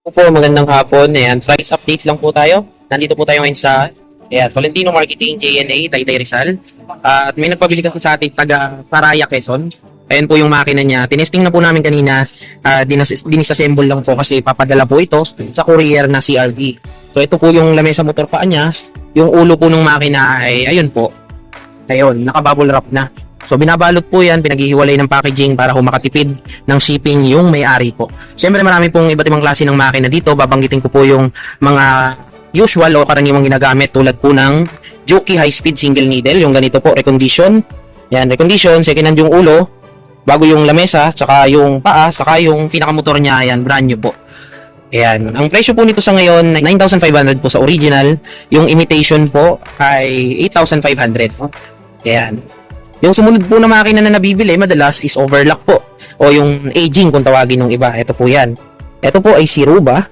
Po magandang hapon. Ayan, price updates lang po tayo. Nandito po tayo ngayon sa ayan, Tolentino Marketing JNA, Taytay Rizal. At may nagpabili kasi sa ating taga Saraya, Quezon. Ayan po yung makina niya. Tinesting na po namin kanina. Uh, dinas- dinisassemble lang po kasi papadala po ito sa courier na CRV. So ito po yung lamesa motor paa niya. Yung ulo po ng makina ay ayun po. Ayun, nakabubble wrap na. So binabalot po yan, pinaghihiwalay ng packaging para ho makatipid ng shipping yung may-ari po. Siyempre marami pong iba't ibang klase ng makina dito. Babanggitin ko po yung mga usual o karaniwang ginagamit tulad po ng Juki High Speed Single Needle. Yung ganito po, recondition. Yan, recondition, second hand yung ulo, bago yung lamesa, saka yung paa, saka yung pinakamotor niya, yan, brand new po. Ayan. Ang presyo po nito sa ngayon, 9,500 po sa original. Yung imitation po ay 8,500. Ayan. Yung sumunod po na makina na nabibili, madalas is overlock po. O yung aging kung tawagin ng iba. Ito po yan. Ito po ay Siruba.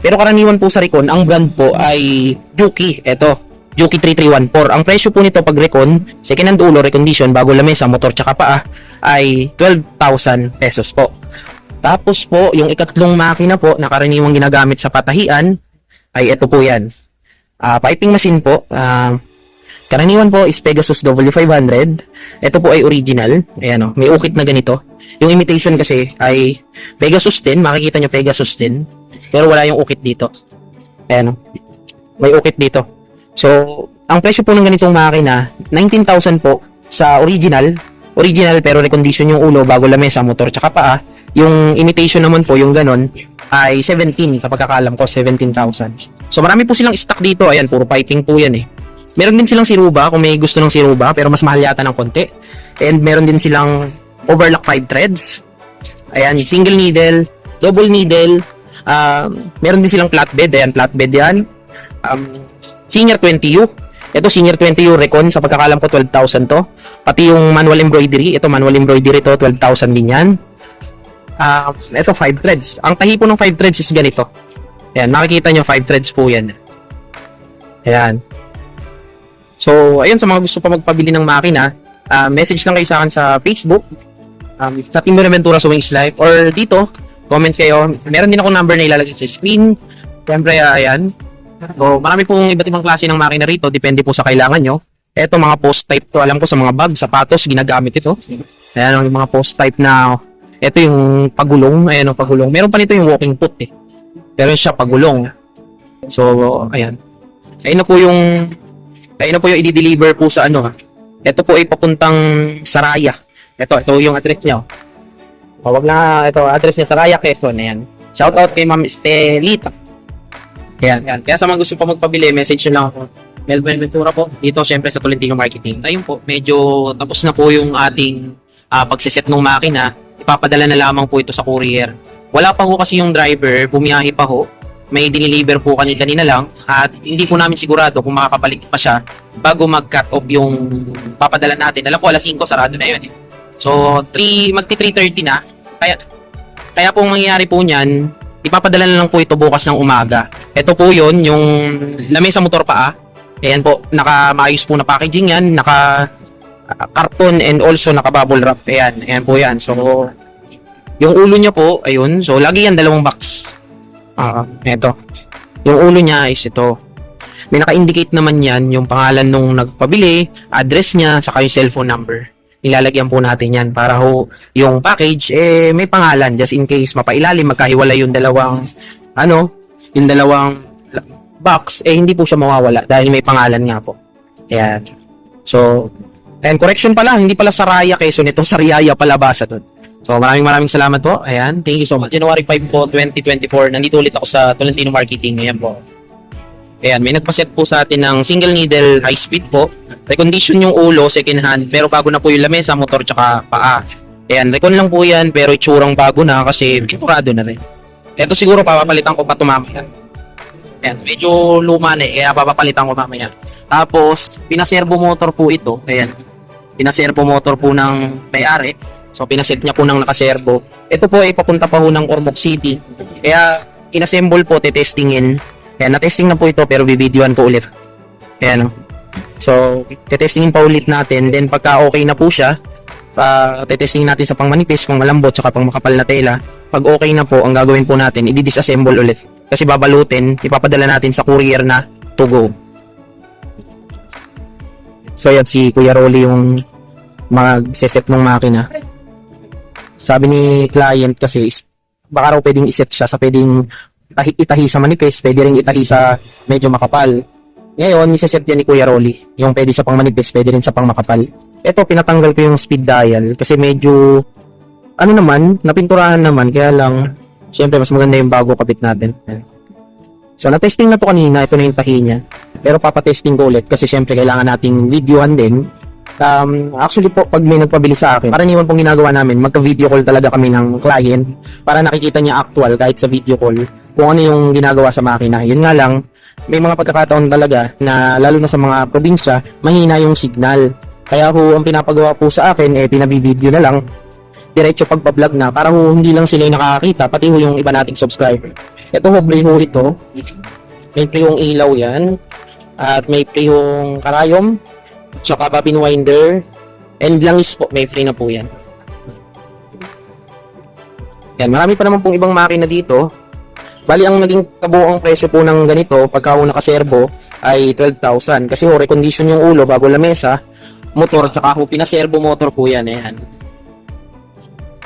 Pero karaniwan po sa Recon, ang brand po ay Juki. Ito, Juki 3314. Ang presyo po nito pag Recon, second hand ulo, recondition, bago lamesa, motor tsaka paa, ay 12,000 pesos po. Tapos po, yung ikatlong makina po na karaniwang ginagamit sa patahian, ay ito po yan. Ah, piping machine po, ah, Karaniwan po is Pegasus W500. Ito po ay original. Ayan o, may ukit na ganito. Yung imitation kasi ay Pegasus din. Makikita nyo Pegasus din. Pero wala yung ukit dito. Ayan o. May ukit dito. So, ang presyo po ng ganitong makina, 19,000 po sa original. Original pero recondition yung ulo bago lamesa, motor, tsaka paa. Yung imitation naman po, yung ganon, ay 17 sa pagkakalam ko, 17,000. So, marami po silang stock dito. Ayan, puro piping po yan eh. Meron din silang siruba kung may gusto ng siruba pero mas mahal yata ng konti. And meron din silang overlock 5 threads. Ayan, single needle, double needle. Um, meron din silang flatbed. Ayan, flatbed yan. Um, senior 20U. Ito senior 20U Recon sa pagkakalam ko 12,000 to. Pati yung manual embroidery, ito manual embroidery to 12,000 din yan. Ah, ito 5 threads. Ang tahi po ng 5 threads is ganito. Ayan, makikita nyo 5 threads po yan. Ayan. So, ayun sa mga gusto pa magpabili ng makina, ah, message lang kayo sa akin sa Facebook, um, sa Team Benaventura Swings Life, or dito, comment kayo. Meron din ako number na ilalagay sa screen. Siyempre, ah, ayan. So, marami pong iba't ibang klase ng makina rito, depende po sa kailangan nyo. Ito, mga post type to, alam ko sa mga bag, sapatos, ginagamit ito. Ayan, yung mga post type na, ito yung pagulong, ayan o, pagulong. Meron pa nito yung walking foot eh. Pero siya, pagulong. So, ayan. Ayun na po yung Ayun na po yung i-deliver po sa ano. Ito po ay papuntang Saraya. Ito, ito yung address niya. O, wag na, ito, address niya Saraya, Quezon. Ayan. Shout out kay Ma'am Estelita. Ayan, ayan. Kaya sa mga gusto pa magpabili, message nyo lang ako. Melvin Ventura po. Dito, syempre, sa Tolentino Marketing. Ayun po, medyo tapos na po yung ating uh, pagsiset ng makina. Ipapadala na lamang po ito sa courier. Wala pa ho kasi yung driver, bumiyahe pa ho may diniliver po kanina kanina lang at hindi po namin sigurado kung makakabalik pa siya bago mag-cut off yung papadala natin. Alam ko alas 5 sarado na yun eh. So 3 magti 3:30 na. Kaya kaya po mangyayari po niyan, ipapadala na lang po ito bukas ng umaga. Ito po 'yon yung lamesa motor paa. Ayan po, naka maayos po na packaging yan, naka uh, karton and also naka bubble wrap. Ayan, ayan po yan. So yung ulo niya po, ayun. So lagi yan dalawang box. Ah, eto. Yung ulo niya is ito. May naka-indicate naman yan, yung pangalan nung nagpabili, address niya, saka yung cellphone number. Nilalagyan po natin yan para ho, yung package, eh, may pangalan, just in case mapailalim, magkahiwala yung dalawang, ano, yung dalawang box, eh, hindi po siya mawawala dahil may pangalan nga po. Ayan. So, and correction pala, hindi pala Saraya Quezon, ito Sariaya Palabasa doon. So maraming maraming salamat po. Ayan, thank you so much. January 5 po, 2024, nandito ulit ako sa Tolentino Marketing. Ayan po. Ayan, may nagpaset po sa atin ng single needle high speed po. Recondition yung ulo, second hand, pero bago na po yung lamesa, motor, tsaka paa. Ayan, recon lang po yan, pero itsurang bago na kasi kiturado na rin. Ito siguro papapalitan ko pa ito mamaya. Ayan, medyo luma na eh, kaya papapalitan ko mamaya. Tapos, pinaservo motor po ito. Ayan, pinaservo motor po ng may-ari. So, pinaset niya po ng nakaservo. Ito po ay papunta pa po ng Ormoc City. Kaya, inassemble po, tetestingin. Kaya, na-testing na po ito, pero bibidyoan ko ulit. Ayan, oh. So, tetestingin pa ulit natin. Then, pagka okay na po siya, uh, tetesting natin sa pang manipis, pang malambot, saka pang makapal na tela. Pag okay na po, ang gagawin po natin, i-disassemble ulit. Kasi babalutin, ipapadala natin sa courier na to go. So yan, si Kuya Rolly yung mag-set ng makina. Sabi ni client kasi, baka raw pwedeng iset siya sa pwedeng itahi, sa manipis, pwede rin itahi sa medyo makapal. Ngayon, iseset yan ni Kuya Rolly. Yung pwede sa pang manipis, pwede rin sa pang makapal. Ito, pinatanggal ko yung speed dial kasi medyo, ano naman, napinturahan naman, kaya lang, syempre, mas maganda yung bago kapit natin. So, na-testing na to kanina, ito na yung tahi niya. Pero papatesting ko ulit kasi syempre kailangan nating videohan din. Um, actually po, pag may nagpabili sa akin, karaniwan pong ginagawa namin, magka-video call talaga kami ng client para nakikita niya actual kahit sa video call kung ano yung ginagawa sa makina. Yun nga lang, may mga pagkakataon talaga na lalo na sa mga probinsya, mahina yung signal. Kaya ho, ang pinapagawa po sa akin, eh, pinabibideo na lang, diretso pagpa-vlog na, para ho, hindi lang sila yung nakakita, pati ho yung iba nating subscriber. Ito ho, play ho ito. May play yung ilaw yan. At may play yung karayom. Tsaka babin winder. And langis po, may free na po yan. Yan, marami pa naman pong ibang makina dito. Bali, ang naging kabuang presyo po ng ganito, pagka ho nakaservo, ay 12,000. Kasi ho, recondition yung ulo bago lamesa, motor, tsaka ho, pinaservo motor po yan. Ayan.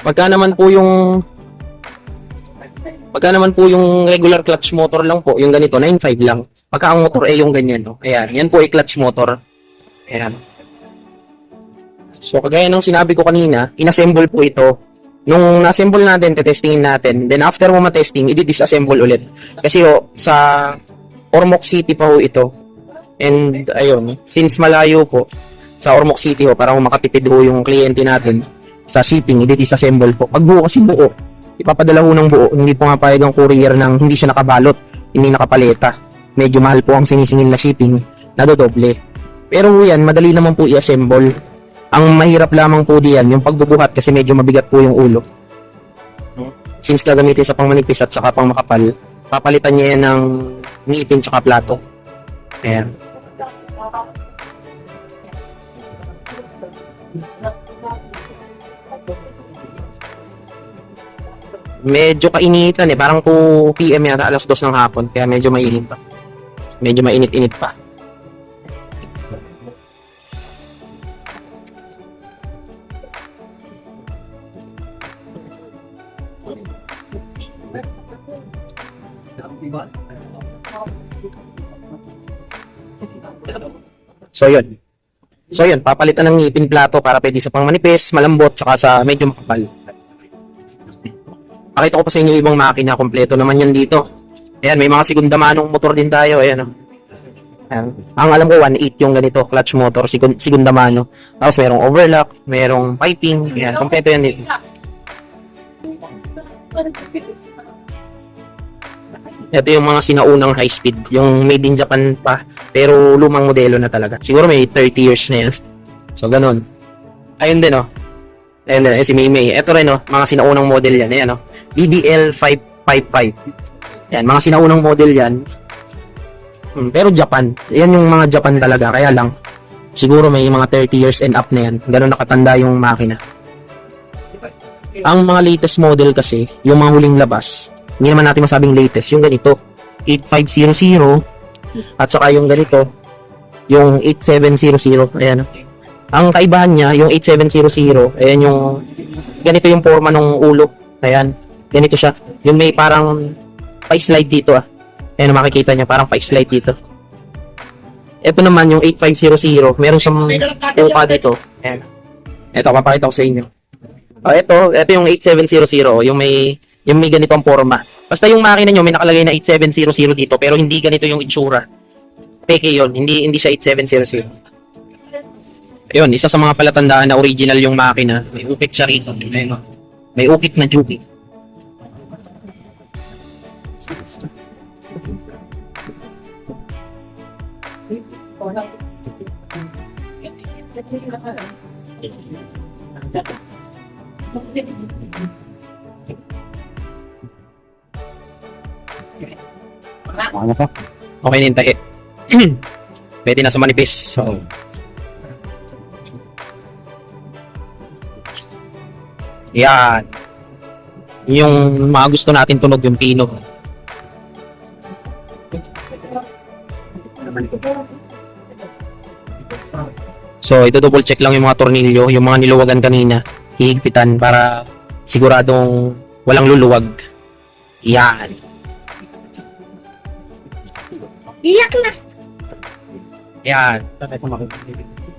Pagka naman po yung Pagka naman po yung regular clutch motor lang po, yung ganito, 9.5 lang. Pagka ang motor ay yung ganyan, no? Ayan, yan po ay clutch motor. Ayan. So, kagaya ng sinabi ko kanina, inassemble po ito. Nung na-assemble natin, tetestingin natin. Then, after mo matesting, i-disassemble ulit. Kasi, ho, sa Ormoc City pa ho ito. And, ayun, since malayo po, sa Ormoc City ho, para ho makatipid ho yung kliyente natin sa shipping, i-disassemble po. Pag buo kasi buo, ipapadala ho ng buo, hindi po nga payag ang courier ng hindi siya nakabalot, hindi nakapaleta. Medyo mahal po ang sinisingil na shipping, nadodoble. Pero yan, madali naman po i-assemble. Ang mahirap lamang po diyan, yung pagbubuhat kasi medyo mabigat po yung ulo. Since gagamitin sa pangmanipis at saka pang makapal, papalitan niya yan ng ngipin tsaka plato. Ayan. medyo kainitan eh. Parang 2 PM yata, alas 2 ng hapon. Kaya medyo mainit pa. Medyo mainit-init pa. So yun. So yun, papalitan ng ngipin plato para pwede sa pang manipis, malambot, tsaka sa medyo makapal. Pakita ko pa sa inyo ibang makina, kompleto naman yan dito. Ayan, may mga segunda manong motor din tayo, ayan. oh. Ayan. Ang alam ko, 1.8 yung ganito, clutch motor, segun- segunda mano. Tapos merong overlock, merong piping, ayan, kompleto yan dito. Ito yung mga sinaunang high speed, yung made in Japan pa, pero lumang modelo na talaga. Siguro may 30 years na yan. So, ganun. Ayun din, oh. Ayun din, eh, si Maymay. Ito rin, oh, mga sinaunang model yan. Ayan, oh. BBL 555. Yan, mga sinaunang model yan. Hmm, pero Japan. Yan yung mga Japan talaga. Kaya lang, siguro may mga 30 years and up na yan. Ganun nakatanda yung makina. Ang mga latest model kasi, yung mga huling labas, hindi naman natin masabing latest. Yung ganito, 8500 at saka yung ganito, yung 8700. Ayan. Ang kaibahan niya, yung 8700, ayan yung ganito yung forma ng ulo. Ayan. Ganito siya. Yung may parang pa-slide dito ah. Ayan, makikita niya, parang pa-slide dito. Ito naman, yung 8500, meron siyang uka dito. Ayan. Ito, papakita ko sa inyo. Oh, ito, ito yung 8700, yung may yung may ganitong forma. Basta yung makina nyo, may nakalagay na 8700 dito, pero hindi ganito yung itsura. Peke yon hindi hindi siya 8700. Ayun, isa sa mga palatandaan na original yung makina. May ukit siya rito. Ayun, oh. May ukit na Juki. Ano pa? Okay tahi. Pwede na sa manipis. So, Yan. Yung mga gusto natin tunog yung pino. So, ito double check lang yung mga tornilyo, yung mga niluwagan kanina, hihigpitan para siguradong walang luluwag. Yan. Iyak na. Yan.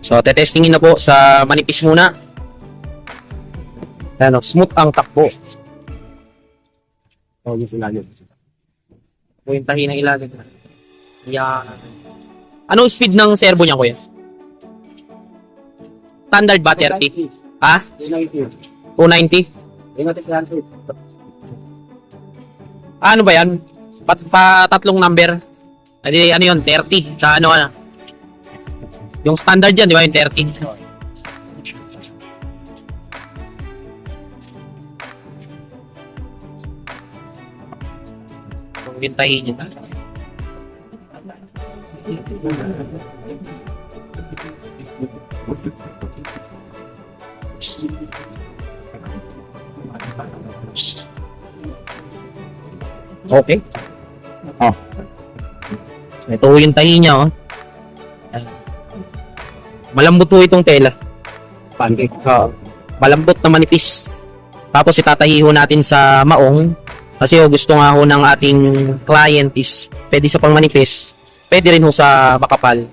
So, tetestingin na po sa manipis muna. Ano, smooth ang takbo. Oh, yung ilalim. O yung tahi ng ilalim. Yan. Anong speed ng servo niya, kuya? Standard ba, 30? Ha? 290? Ano ba yan? Pat, pa tatlong number? Adi, ano yun? 30? Sa ano, ano? Yung standard yan, di ba? Yung 30? Kung gintahin nyo. Okay. Oh. Ito yung tahi niya, oh. Malambot po itong tela. Pancake. Oo. Malambot na manipis. Tapos itatahi ho natin sa maong. Kasi ho, gusto nga ho ng ating client is pwede sa pang manipis. Pwede rin ho sa makapal.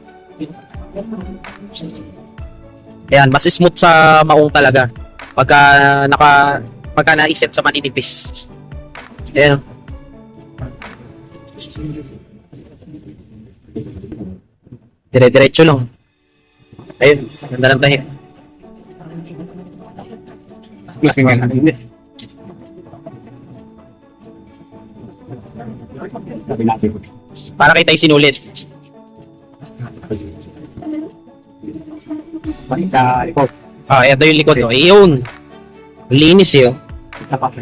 Ayan, mas smooth sa maong talaga. Pagka naka pagka naiset sa maninipis. Ayan. Dire-diretso lang. Ayun, ganda ng tahi. Lasing nga hindi. Sabi natin. Para kita sinulit. Basta, ikaw. Ah, ito yung likod. Oh. Yun. Linis eh. oh. Isa pa.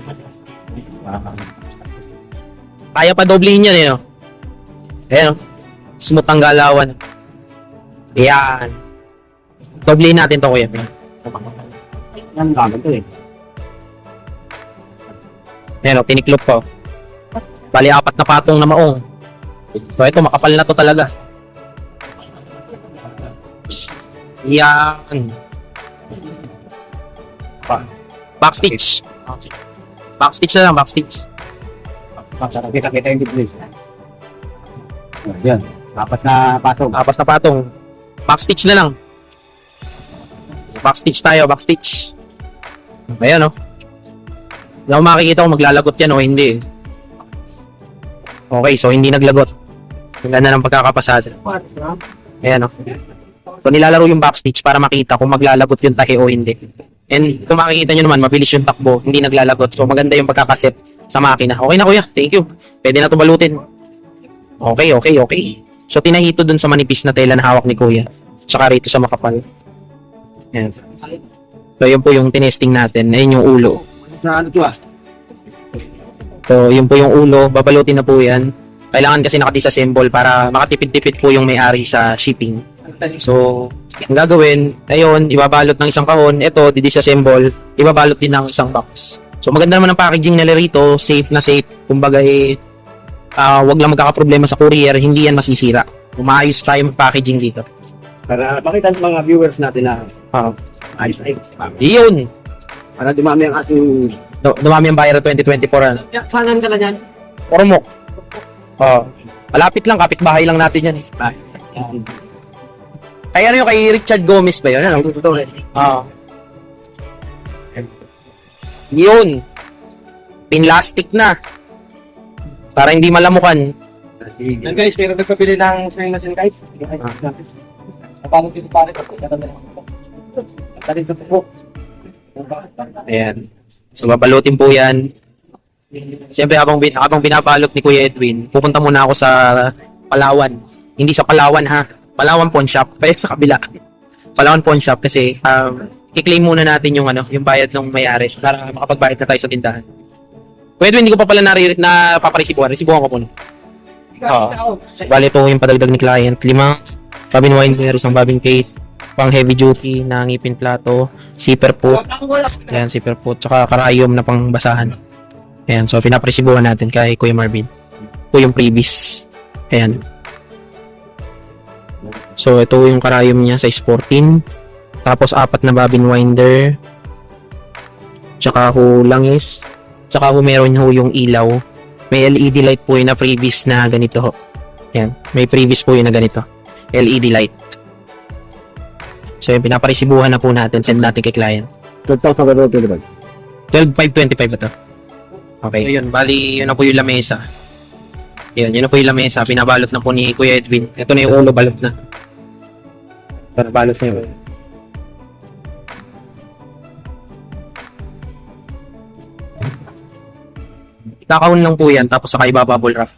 Kaya pa doblehin yan eh. No? Ayan. oh. Smooth ang galawan. Yan. Doblehin natin to kuya. Yan, gamit to eh. Ayan o, tiniklop ko. Bali, apat na patong na maong. So, ito, makapal na to talaga. Yan. Ba- Backstitch. Backstitch na lang, backstitch. Kita-kita yung diblis. Yan. Apat na patong. Apat na patong. Backstitch na lang. Backstitch tayo, backstitch. Ayan o. Hindi ako makikita kung maglalagot yan o hindi. Okay, so hindi naglagot. Ang ganda ng pagkakapasada. Ayan o. So nilalaro yung backstitch para makita kung maglalagot yung tahi o hindi. And kung makikita nyo naman, mabilis yung takbo, hindi naglalagot. So maganda yung pagkakaset sa makina. Okay na kuya, thank you. Pwede na ito balutin. Okay, okay, okay. So tinahito dun sa manipis na tela na hawak ni kuya. Tsaka rito sa makapal. Ayan. So yun po yung tinesting natin. Ayun yung ulo. Sa ano to ah? So yun po yung ulo. Babalutin na po yan. Kailangan kasi nakadisassemble para makatipid-tipid po yung may-ari sa shipping. So, ang gagawin, ayun, ibabalot ng isang kahon. Ito, didisassemble. Ibabalot din ng isang box. So maganda naman ang packaging nila rito. Safe na safe. Kumbaga eh, ah, wag lang magkakaproblema sa courier. Hindi yan masisira. Umaayos tayo mag-packaging dito. Para makita sa mga viewers natin na Ah. ayos ayos. Yun! Para dumami ang ating Du- dumami ang buyer 2024 ano. Saan ka na dyan? Ormoc. Oh. Malapit lang, kapitbahay lang natin yan. eh. Kaya ano yung kay Richard Gomez ba yun? Ano? Oo. Yun. Pinlastic na. Para hindi malamukan. Yan guys, meron nagpapili ng swing machine guys. Paano dito pare ko? Tarin sa pupo. Ayan. So, babalutin po yan. Siyempre, habang, bin, habang binabalot ni Kuya Edwin, pupunta muna ako sa Palawan. Hindi sa Palawan, ha? Palawan Pawn Shop. Kaya sa kabila. Palawan Pawn Shop kasi um, i-claim muna natin yung ano, yung bayad ng may-ari para makapagbayad na tayo sa tindahan. Kuya Edwin, hindi ko pa pala nari, na paparesibuhan. Resibuhan ko muna. Oo. Bali, ito yung padagdag ni client. Lima. Cabin wine mirror, isang bobbin case. pang heavy duty na ngipin plato, zipper po, Ayan, zipper po, tsaka karayom na pang basahan. Ayan, so pinapresibuhan natin kay Kuya Marvin. Ito yung previous. Ayan. So, ito yung karayom niya, size 14. Tapos, apat na bobbin winder. Tsaka ho langis. Tsaka ho meron ho yung ilaw. May LED light po yun na previous na ganito. Ayan, may previous po yun na ganito. LED light. So, yung pinaparesibuhan na po natin, send natin kay client. 12,000 ka 25. 12,525 ba to? Okay. Ayun, bali, yun na po yung lamesa. Yun, yun na po yung lamesa. Pinabalot na po ni Kuya Edwin. Ito na yung ulo, balot na. Ito na, balot na yun. Kakahon lang po yan, tapos saka ibabubble wrap.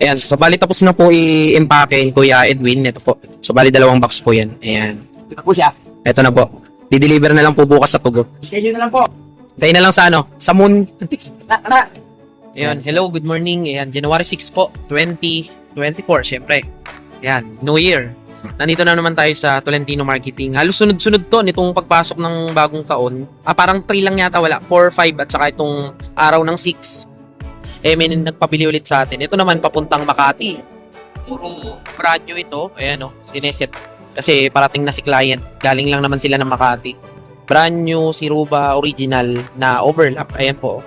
Ayan, so bali tapos na po i-empake Kuya Edwin. Ito po. So bali dalawang box po yan. Ayan. Ito po siya. Ito na po. Di-deliver na lang po bukas sa Tugo. Schedule na lang po. Tayo na lang sa ano, sa moon. Na, na. Ayun, hello, good morning. Ayan, January 6 po, 2024, syempre. Ayan, New Year. Nandito na naman tayo sa Tolentino Marketing. Halos sunod-sunod to nitong pagpasok ng bagong taon. Ah, parang 3 lang yata wala. 4, 5 at saka itong araw ng 6. Eh, may nagpabili ulit sa atin. Ito naman papuntang Makati. Puro brand ito. Ayan o, sineset. Kasi parating na si client. Galing lang naman sila ng Makati. Brand new Siruba original na overlap. Ayan po.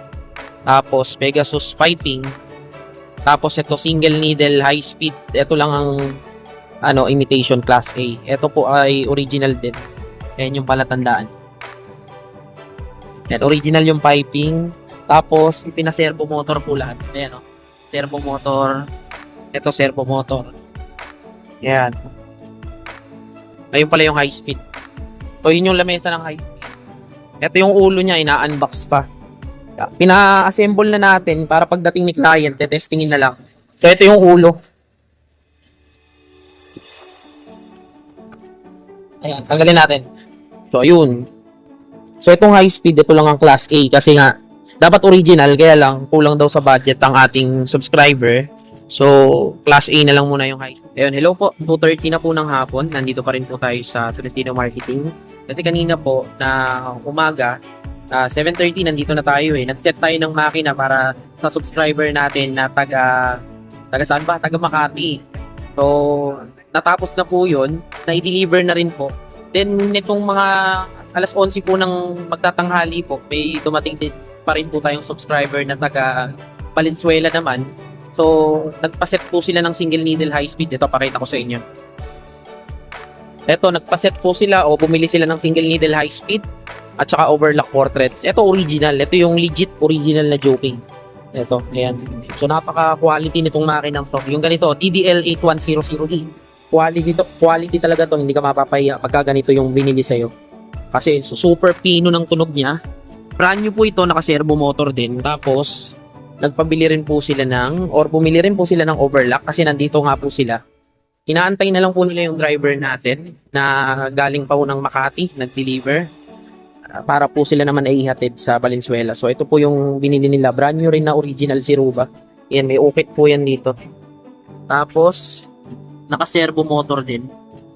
Tapos Pegasus piping. Tapos ito single needle high speed. Ito lang ang ano imitation class A. Ito po ay original din. Ayan yung palatandaan. Yan, original yung piping. Tapos ipina-servo motor po lahat. Ayan o. Servo motor. Ito servo motor. Yan. Ayun pala yung high speed. So yun yung lamesa ng high speed. Ito yung ulo niya, ina-unbox pa. Pina-assemble na natin para pagdating ni client, testingin na lang. So, ito yung ulo. Ayan, tanggalin natin. So, ayun. So, itong high speed, ito lang ang class A kasi nga, dapat original, kaya lang, kulang daw sa budget ang ating subscriber. So, class A na lang muna yung high. Ayun, hello po. 2.30 na po ng hapon. Nandito pa rin po tayo sa Tolentino Marketing. Kasi kanina po, na umaga, Ah, 7.30 nandito na tayo eh. Nag-set tayo ng makina para sa subscriber natin na taga taga saan ba? Taga Makati. So, natapos na po yun. Na-deliver na rin po. Then, nitong mga alas 11 po ng magtatanghali po, may dumating din pa rin po tayong subscriber na taga Valenzuela naman. So, nagpaset po sila ng single needle high speed. Ito, pakita ko sa inyo. Ito, nagpaset po sila o bumili sila ng single needle high speed at saka overlock portraits. Ito original. Ito yung legit original na joking. Ito, ayan. So napaka-quality nitong makina to. Yung ganito, DDL 8100E. Quality to, quality talaga to, hindi ka mapapahiya pagka ganito yung binili sa'yo. Kasi so, super pino ng tunog niya. Brand po ito, naka-servo motor din. Tapos, nagpabili rin po sila ng, or bumili rin po sila ng overlock kasi nandito nga po sila. Inaantay na lang po nila yung driver natin na galing pa po ng Makati, nag-deliver para po sila naman ay ihatid sa Valenzuela. So ito po yung binili nila. Brand new rin na original si Ruba. Yan, may ukit po yan dito. Tapos, naka-servo motor din.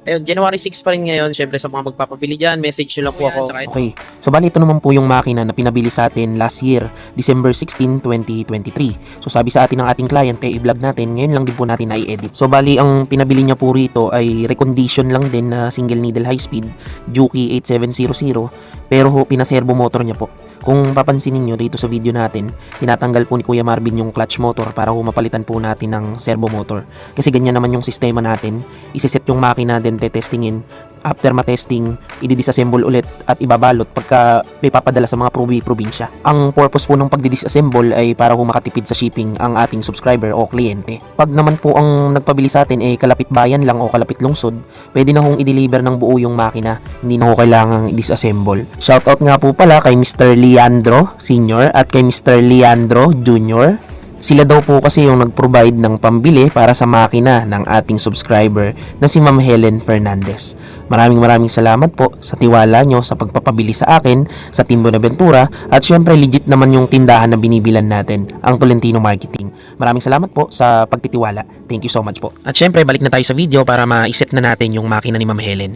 Ayun, January 6 pa rin ngayon. Syempre sa mga magpapabili dyan, message nyo lang po ako. Okay. So bali ito naman po yung makina na pinabili sa atin last year, December 16, 2023. So sabi sa atin ng ating client, eh, i-vlog natin, ngayon lang din po natin na-edit. So bali ang pinabili niya po rito ay recondition lang din na single needle high speed, Juki 8700, pero ho, pinaservo motor niya po. Kung papansinin nyo dito sa video natin, tinatanggal po ni Kuya Marvin yung clutch motor para ho mapalitan po natin ng servo motor. Kasi ganyan naman yung sistema natin. Isiset yung makina din testingin. After matesting, i-disassemble ulit at ibabalot pagka may papadala sa mga probi probinsya. Ang purpose po ng pagdi-disassemble ay para ho makatipid sa shipping ang ating subscriber o kliyente. Pag naman po ang nagpabili sa atin ay kalapit bayan lang o kalapit lungsod, pwede na hong i-deliver ng buo yung makina. Hindi na ho kailangang i-disassemble. Shoutout nga po pala kay Mr. Leandro Sr. at kay Mr. Leandro Jr. Sila daw po kasi yung nag-provide ng pambili para sa makina ng ating subscriber na si Ma'am Helen Fernandez. Maraming maraming salamat po sa tiwala nyo sa pagpapabili sa akin sa Team Buenaventura at syempre legit naman yung tindahan na binibilan natin, ang Tolentino Marketing. Maraming salamat po sa pagtitiwala. Thank you so much po. At syempre balik na tayo sa video para ma-set na natin yung makina ni Ma'am Helen.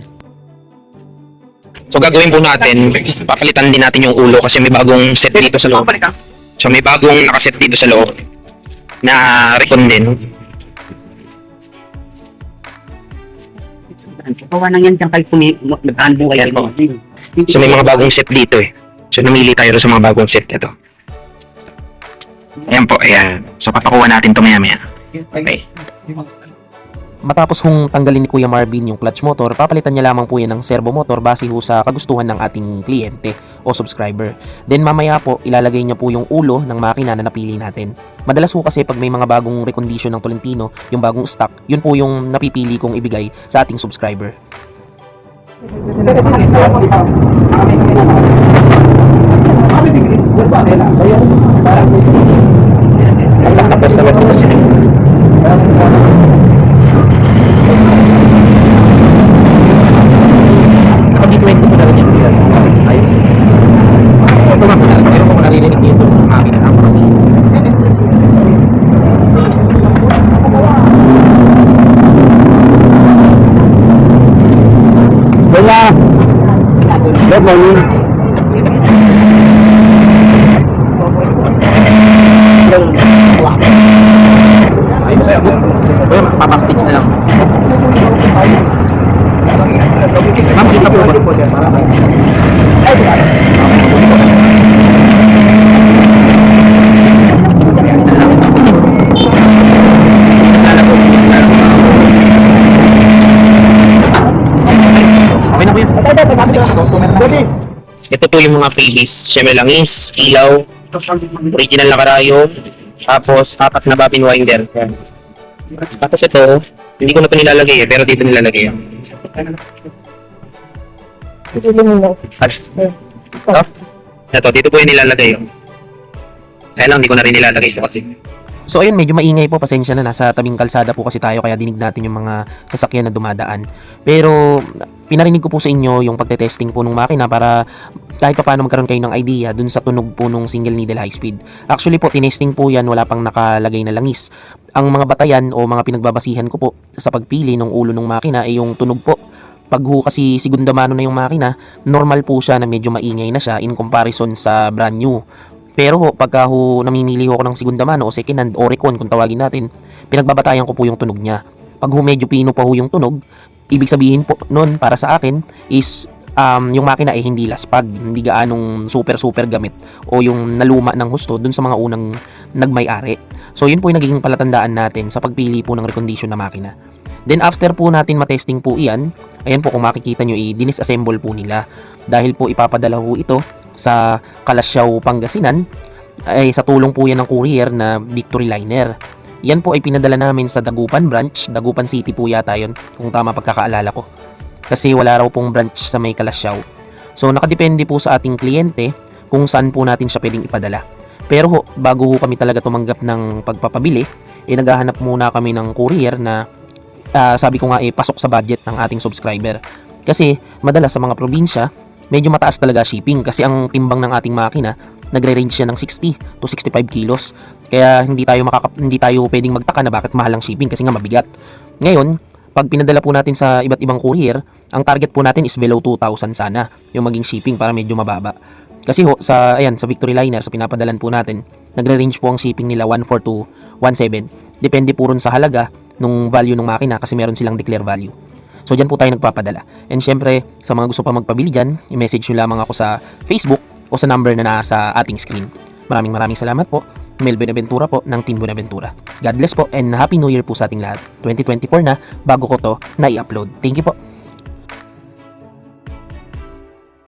So gagawin po natin, papalitan din natin yung ulo kasi may bagong set dito sa loob. So may bagong nakaset dito sa loob na recon din. Gawa na yan dyan kahit kung nagkaan buhay Ayan po. kayo. So may mga bagong set dito eh. So namili tayo sa mga bagong set ito. Ayan po, ayan. So papakuha natin to maya maya. Okay. Matapos hong tanggalin ni Kuya Marvin yung clutch motor, papalitan niya lamang po yan ng servo motor base ho sa kagustuhan ng ating kliyente o subscriber. Then mamaya po, ilalagay niya po yung ulo ng makina na napili natin. Madalas ho kasi pag may mga bagong recondition ng Tolentino, yung bagong stock, yun po yung napipili kong ibigay sa ating subscriber. Tapos na sila sila. Good morning. Po yung mga freebies. Siyempre langis, ilaw, original na karayo, tapos apat na bobbin winder. Tapos ito, hindi ko na ito nilalagay eh, pero dito nilalagay. At, ito, ito, dito po yung nilalagay. Kaya lang, hindi ko na rin nilalagay ito kasi. So ayun, medyo maingay po, pasensya na, nasa tabing kalsada po kasi tayo kaya dinig natin yung mga sasakyan na dumadaan. Pero pinarinig ko po sa inyo yung pagte-testing po ng makina para kahit pa paano magkaroon kayo ng idea dun sa tunog po nung single needle high speed. Actually po, tinesting po yan, wala pang nakalagay na langis. Ang mga batayan o mga pinagbabasihan ko po sa pagpili ng ulo ng makina ay yung tunog po. Pag ho kasi segunda mano na yung makina, normal po siya na medyo maingay na siya in comparison sa brand new. Pero ho, pagka ho namimili ho ako ng segunda mano o second hand o recon kung tawagin natin, pinagbabatayan ko po yung tunog niya. Pag ho medyo pino pa ho yung tunog, ibig sabihin po nun para sa akin is um, yung makina ay hindi laspag, hindi gaanong super super gamit o yung naluma ng husto dun sa mga unang nagmay-ari. So yun po yung nagiging palatandaan natin sa pagpili po ng recondition na makina. Then after po natin matesting po iyan, ayan po kung makikita nyo i-disassemble po nila dahil po ipapadala ho ito sa Kalasyaw, Pangasinan ay sa tulong po yan ng courier na Victory Liner. Yan po ay pinadala namin sa Dagupan branch, Dagupan City po yata yon kung tama pagkakaalala ko. Kasi wala raw pong branch sa may Kalasyaw. So nakadepende po sa ating kliyente kung saan po natin siya pwedeng ipadala. Pero ho, bago ho kami talaga tumanggap ng pagpapabili, eh naghahanap muna kami ng courier na ah, sabi ko nga eh pasok sa budget ng ating subscriber. Kasi madalas sa mga probinsya, medyo mataas talaga shipping kasi ang timbang ng ating makina nagre-range siya ng 60 to 65 kilos. Kaya hindi tayo makaka hindi tayo pwedeng magtaka na bakit mahal ang shipping kasi nga mabigat. Ngayon, pag pinadala po natin sa iba't ibang courier, ang target po natin is below 2,000 sana yung maging shipping para medyo mababa. Kasi ho, sa, ayan, sa Victory Liner, sa pinapadalan po natin, nagre-range po ang shipping nila 1.4 to 1.7. Depende po rin sa halaga nung value ng makina kasi meron silang declare value. So dyan po tayo nagpapadala. And syempre, sa mga gusto pa magpabili dyan, i-message nyo lamang ako sa Facebook o sa number na nasa ating screen. Maraming maraming salamat po. Mel Benaventura po ng Team Benaventura. God bless po and Happy New Year po sa ating lahat. 2024 na, bago ko to na i-upload. Thank you po.